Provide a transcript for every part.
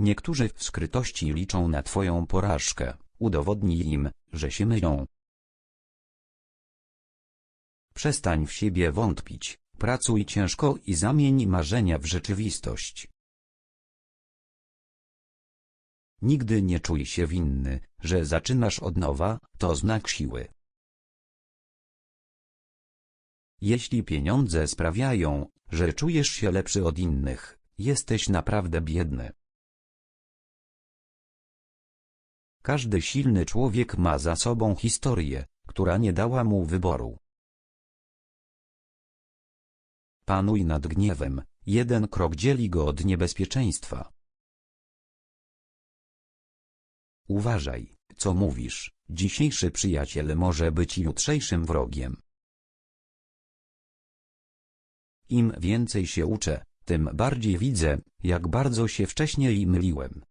Niektórzy w skrytości liczą na twoją porażkę. Udowodnij im, że się mylą. Przestań w siebie wątpić, pracuj ciężko i zamień marzenia w rzeczywistość. Nigdy nie czuj się winny, że zaczynasz od nowa, to znak siły. Jeśli pieniądze sprawiają, że czujesz się lepszy od innych, jesteś naprawdę biedny. Każdy silny człowiek ma za sobą historię, która nie dała mu wyboru. Panuj nad gniewem, jeden krok dzieli go od niebezpieczeństwa. Uważaj, co mówisz, dzisiejszy przyjaciel może być jutrzejszym wrogiem. Im więcej się uczę, tym bardziej widzę, jak bardzo się wcześniej myliłem.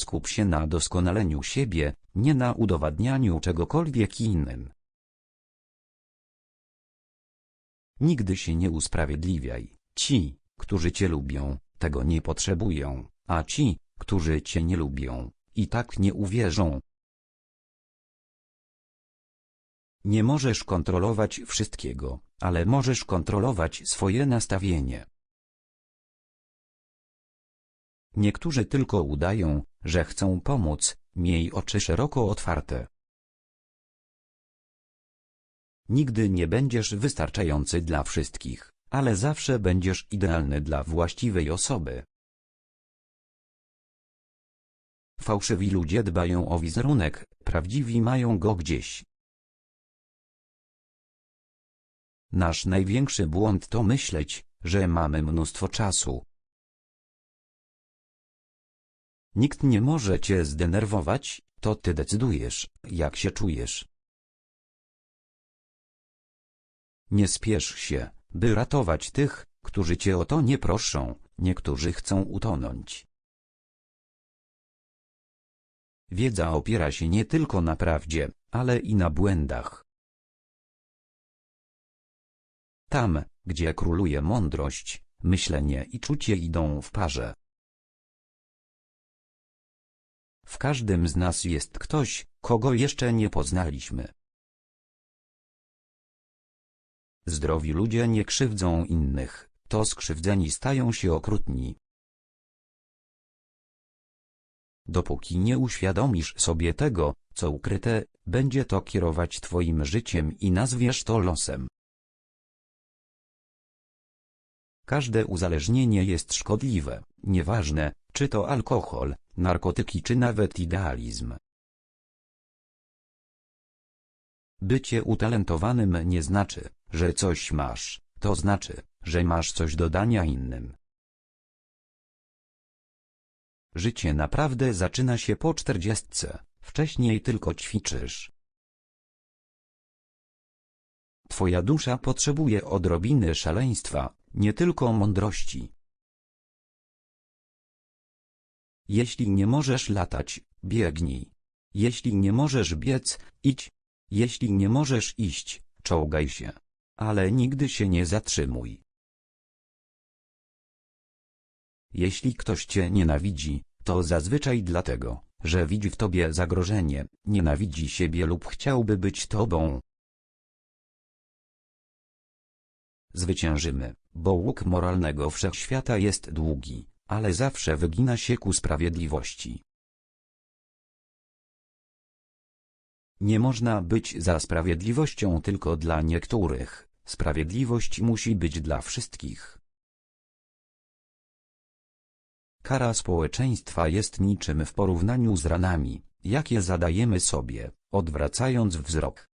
Skup się na doskonaleniu siebie, nie na udowadnianiu czegokolwiek innym. Nigdy się nie usprawiedliwiaj. Ci, którzy cię lubią, tego nie potrzebują, a ci, którzy cię nie lubią, i tak nie uwierzą. Nie możesz kontrolować wszystkiego, ale możesz kontrolować swoje nastawienie. Niektórzy tylko udają, że chcą pomóc, miej oczy szeroko otwarte. Nigdy nie będziesz wystarczający dla wszystkich, ale zawsze będziesz idealny dla właściwej osoby. Fałszywi ludzie dbają o wizerunek, prawdziwi mają go gdzieś. Nasz największy błąd to myśleć, że mamy mnóstwo czasu. Nikt nie może cię zdenerwować, to ty decydujesz, jak się czujesz. Nie spiesz się, by ratować tych, którzy cię o to nie proszą, niektórzy chcą utonąć. Wiedza opiera się nie tylko na prawdzie, ale i na błędach. Tam, gdzie króluje mądrość, myślenie i czucie idą w parze. W każdym z nas jest ktoś, kogo jeszcze nie poznaliśmy. Zdrowi ludzie nie krzywdzą innych, to skrzywdzeni stają się okrutni. Dopóki nie uświadomisz sobie tego, co ukryte, będzie to kierować twoim życiem i nazwiesz to losem. Każde uzależnienie jest szkodliwe, nieważne, czy to alkohol, narkotyki czy nawet idealizm. Bycie utalentowanym nie znaczy, że coś masz, to znaczy, że masz coś do dania innym. Życie naprawdę zaczyna się po czterdziestce, wcześniej tylko ćwiczysz. Twoja dusza potrzebuje odrobiny szaleństwa, nie tylko mądrości. Jeśli nie możesz latać, biegnij. Jeśli nie możesz biec, idź. Jeśli nie możesz iść, czołgaj się. Ale nigdy się nie zatrzymuj. Jeśli ktoś cię nienawidzi, to zazwyczaj dlatego, że widzi w tobie zagrożenie, nienawidzi siebie lub chciałby być tobą. Zwyciężymy, bo łuk moralnego wszechświata jest długi, ale zawsze wygina się ku sprawiedliwości. Nie można być za sprawiedliwością tylko dla niektórych, sprawiedliwość musi być dla wszystkich. Kara społeczeństwa jest niczym w porównaniu z ranami, jakie zadajemy sobie, odwracając wzrok.